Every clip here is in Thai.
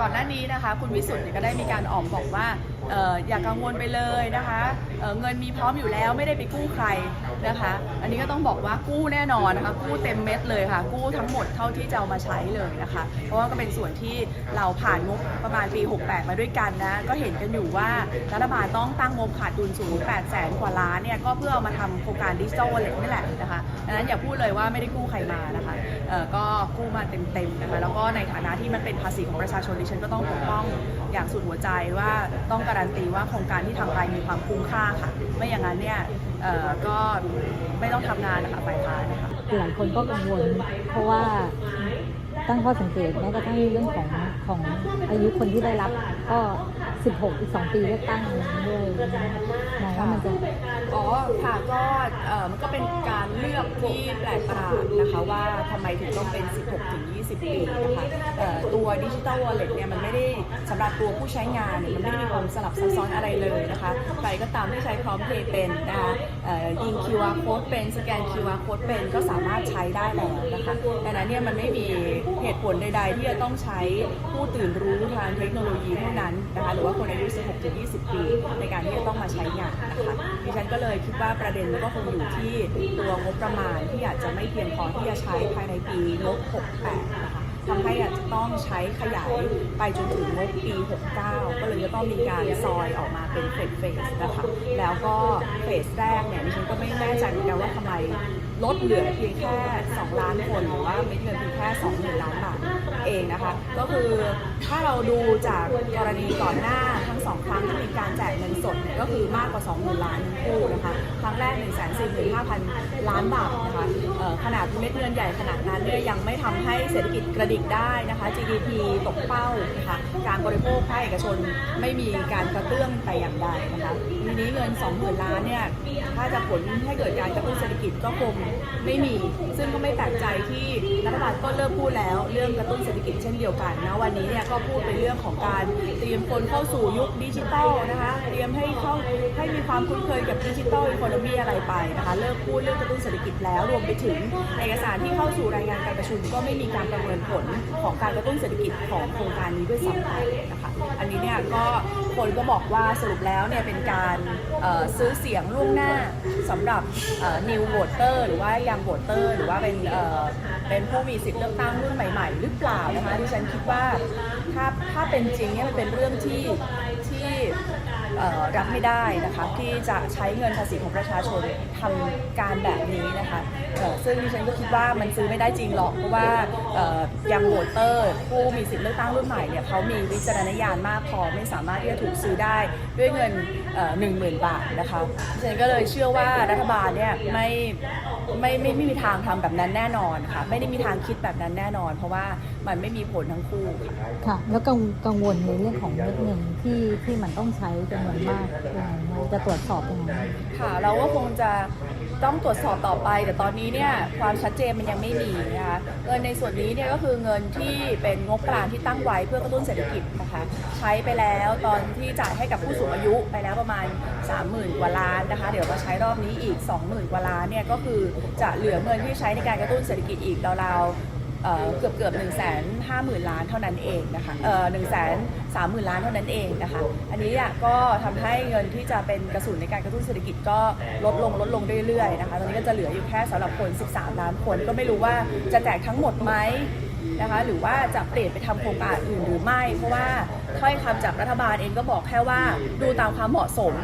ก่อนหน้านี้นะคะ คุณวิสุทธิ์เนี่ยก็ได้มีการออกบอกว่าอย่ากังวลไปเลยนะคะเเงินมีพร้อมอยู่แล้วไม่ได้ไปกู้ใครนะคะ อันนี้ก็ต้องบอกว่ากู้แน่นอนนะคะกู้เต็มเม็ดเลยค่ะ กู้ทั้งหมดเท่าที่จะเอามาใช้เลยนะคะ เพราะว่าก็เป็นส่วนที่เราผ่านงบประมาณปี 68 มาด้วยกันนะก็เห็นกันอยู่ว่ารัฐบาลต้องตั้งงบขาดดุลสูง8แสนกว่าล้านเนี่ยก็เพื่อเอามาทำโครงการดิจิทัลวอลเล็ตนี่แหละนะคะดังนั้นอย่าพูดเลยว่าไม่ได้กู้ใครมานะคะก็กู้มาเต็มๆนะคะแล้วก็ในฐานะที่มันเป็นภาษีของประชาชนดิฉันก็ต้องปกป้องอย่างสุดหัวใจว่าต้องการันตีว่าโครงการที่ทำไปมีความคุ้มค่าค่ะ ไม่อย่างนั้นเนี่ยก็ไม่ต้องทำงานนะคะฝ่ายค้านนะคะหลายคนก็กังวล เพราะว่าตั้งข้อสังเกตแม้กระทั่งเรื่องของของอายุคนที่ได้รับก็ 16 อีก 2 ปีเลือกตั้งด้วยมองว่ามันจะอ๋อค่ะก็เอ่อมันก็เป็นการเลือกที่แปลกประหลาดนะคะว่าทำไมถึงต้องเป็น 16 ถึง 20 ปีนะคะเอ่อตัวดิจิ t a ลวอลเล็ตเนี่ยมันไม่ได้สำหรับตัวผู้ใช้งานเนี่ยมันไม่ได้มีความสลับซับซ้อนอะไรเลยนะคะใครก็ตามที่ใช้พร้อมเพย์เป็นนะคะเอ่อยิง QR code เป็นสแกน QR code เป็นก็สามารถใช้ได้แล้วนะคะดังนั้นเนี่ยมันไม่มีเหตุผลใด ๆ ที่จะต้องใช้ผู้ตื่นรู้ทางเทคโนโลยีเท่านั้นนะคะหรือว่าคนอายุ 16 ถึง 20 ปี ในการที่จะต้องมาใช้งานนะคะดิฉันก็เลยคิดว่าประเด็นมันก็คงอยู่ที่ตัวงบประมาณที่อาจจะไม่เพียงพอที่จะใช้ภายในปีงบ 68 นะคะทำให้อาจจะต้องใช้ขยายไปจนถึงงบปี 69 ก็เลยจะต้องมีการซอยออกมาเป็นเฟสเฟสนะคะ แล้วก็เฟสแรกเนี่ยดิฉันก็ไม่แน่ใจเหมือนกันว่าทำไมลดเหลือเพียงแค่ 2 ล้านคนหรือว่าเม็ดเงินเพียงแค่2 0ล้านบาท เองนะคะ ก็คือถ้าเราดูจากกรณีก่อนหน้าทั้งสองครั้งที่มีการแจกเงินสดเนี่ยก็คือมากกว่า 20,000ล้านคู่นะคะครั้งแรก 1 4 5 0 0 0 ล้านบาทนะคะขนาดเม็ดเงินใหญ่ขนาดนั้นเนี่ยยังไม่ทำให้เศรษฐกิจกระดิกได้นะคะ GDP ตกเป้านะคะการบริโภคภาคเอกชนไม่มีการกระเตื้องแต่อย่างใดนะคะทีนี้เงิน 20,000ล้านเนี่ยถ้าจะผลให้เกิดการกระตุ้นเศรษฐกิจก็คงไม่มีซึ่งก็ไม่ ลกใจที่รัฐบาลก็เริ่มพูดแล้ว เรื่องกระตุ้นเศรษฐกิจเช่นเดียวกันนะวันนี้เนี่ยก็พูดไปเรื่องของการเตรียมคนเข้าสู่ยุคดิจิทัลนะคะเตรียมให้เข้าให้มีความคุ้นเคยกับดิจิทัลอีโคโนมีอะไรไปนะคะเลิกพูดเรื่องกระตุ้นเศรษฐกิจแล้วรวมไปถึงเอกสารที่เข้าสู่รายงานการประชุม ก็ไม่มีการประเมินผลของการกระตุ้นเศรษฐกิจของโครงการนี้ด้วยซ้ำไปนะคะอันนี้เนี่ยก็คนก็บอกว่าสรุปแล้วเนี่ยเป็นการซื้อเสียงล่วงหน้าสำหรับเอ่อ new voter หรือว่า young voter หรือว่าเป็นเป็นผู้มีสิทธิ์เลือกตั้งรุ่นใหม่ ๆ หรือเปล่านะคะที่ฉันคิดว่าถ้าถ้าเป็นจริงเนี่ยมันเป็นเรื่องที่ที่ รับไม่ได้นะคะที่จะใช้เงินภาษีของประชาชนทำการแบบนี้นะคะซึ่งดิฉันก็คิดว่ามันซื้อไม่ได้จริงหรอกเพราะว่ายังโหวตเตอร์ ผู้มีสิทธิ์เลือกตั้งรุ่นใหม่เนี่ยเขามีวิจารณญาณมากพอไม่สามารถที่จะถูกซื้อได้ด้วยเงินหนึ่งหมื่นบาทนะคะดิฉันก็เลยเชื่อว่ารัฐบาลเนี่ยไม่ไม่ไม่ไม่มีทางทำแบบนั้นแน่นอนค่ะไม่ได้มีทางคิดแบบนั้นแน่นอน เพราะว่ามันไม่มีผลทั้งคู่ค่ะแล้วกังกังวลในเรื่องของเม็ดเงินที่ที่มันต้องใช้จำนวนมากจะตรวจสอบยังไงค่ะเราก็คงจะต้องตรวจสอบต่อไป แต่ตอนนี้เนี่ยความชัดเจนมันยังไม่มีนะคะเงินในส่วนนี้เนี่ยก็คือเงินที่เป็นงบกลางที่ตั้งไว้เพื่อกระตุ้นเศรษฐกิจนะคะใช้ไปแล้วตอนที่จ่ายให้กับผู้สูงอายุไปแล้วประมาณ 30,000 กว่าล้านนะคะ เดี๋ยวมาใช้รอบนี้อีก 20,000 กว่าล้านเนี่ยก็คือจะเหลือเงินที่ใช้ในการกระตุ้นเศรษฐกิจอีกราวๆ เกือบเกือบหนึ่งแสนห้าหมื่นล้านเท่านั้นเองนะคะเออหนึ่งแสนสามหมื่นล้านเท่านั้นเองนะคะ อันนี้ก็ทำให้เงินที่จะเป็นกระสุนในการกระตุ้นเศรษฐกิจก็ลดลงลดลงเรื่อยๆนะคะ ตอนนี้ก็จะเหลืออยู่แค่สำหรับคน 13 ล้านคน ก็ไม่รู้ว่าจะแจกทั้งหมดไหมนะคะ หรือว่าจะเปลี่ยนไปทำโครงการอื่นหรือไม่ เพราะว่าถ้อยคำจากรัฐบาลเองก็บอกแค่ว่าดูตามความเหมาะสม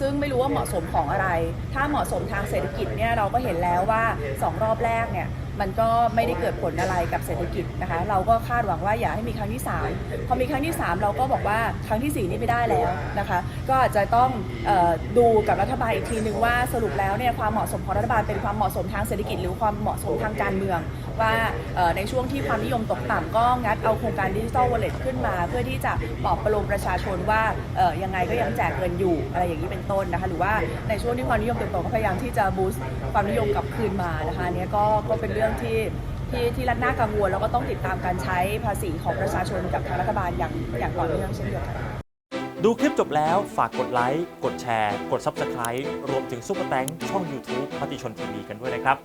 ซึ่งไม่รู้ว่าเหมาะสมของอะไร ถ้าเหมาะสมทางเศรษฐกิจเนี่ยเราก็เห็นแล้วว่า 2 รอบแรกเนี่ย มันก็ไม่ได้เกิดผลอะไรกับเศรษฐกิจนะคะ เราก็คาดหวังว่าอย่าให้มีครั้งที่ 3 พอมีครั้งที่ 3 เราก็บอกว่าครั้งทีสี่4 นี่ไม่ได้แล้วนะคะ ก็อาจจะต้องออดูกับรัฐบาลอีกทีนึงว่าสรุปแล้วเนี่ยความเหมาะสมของรัฐบาลเป็นความเหมาะสมทางเศรษฐกิจ หรือความเหมาะสมทางการเมือง ว่าในช่วงที่ความนิยมตกต่ำก็งัดเอาโครงการดิจิทัลวอลเล็ตขึ้นมา เพื่อที่จะปลอบประโลมประชาชนว่ายังไงก็ยังแจกเงินอยู่อะไรอย่างนี้เป็นต้นนะคะ หรือว่าในช่วงที่ความนิยมตกต่ำก็พยายามที่จะบูสต์ความนิยมกลับคืนมานะคะเนี้ยก็ก็เป็นเรื่องที่ที่ที่รัฐน่ากังวลแล้วก็ต้องติดตามการใช้ภาษีของประชาชนกับทางรัฐบาลอย่างอย่างต่อเนื่องเช่นเดียวกันดูคลิปจบแล้วฝากกดไลค์ กดแชร์ กด Subscribe รวมถึงซุปเปอร์แตงช่อง YouTube มติชนทีวีกันด้วยนะครับ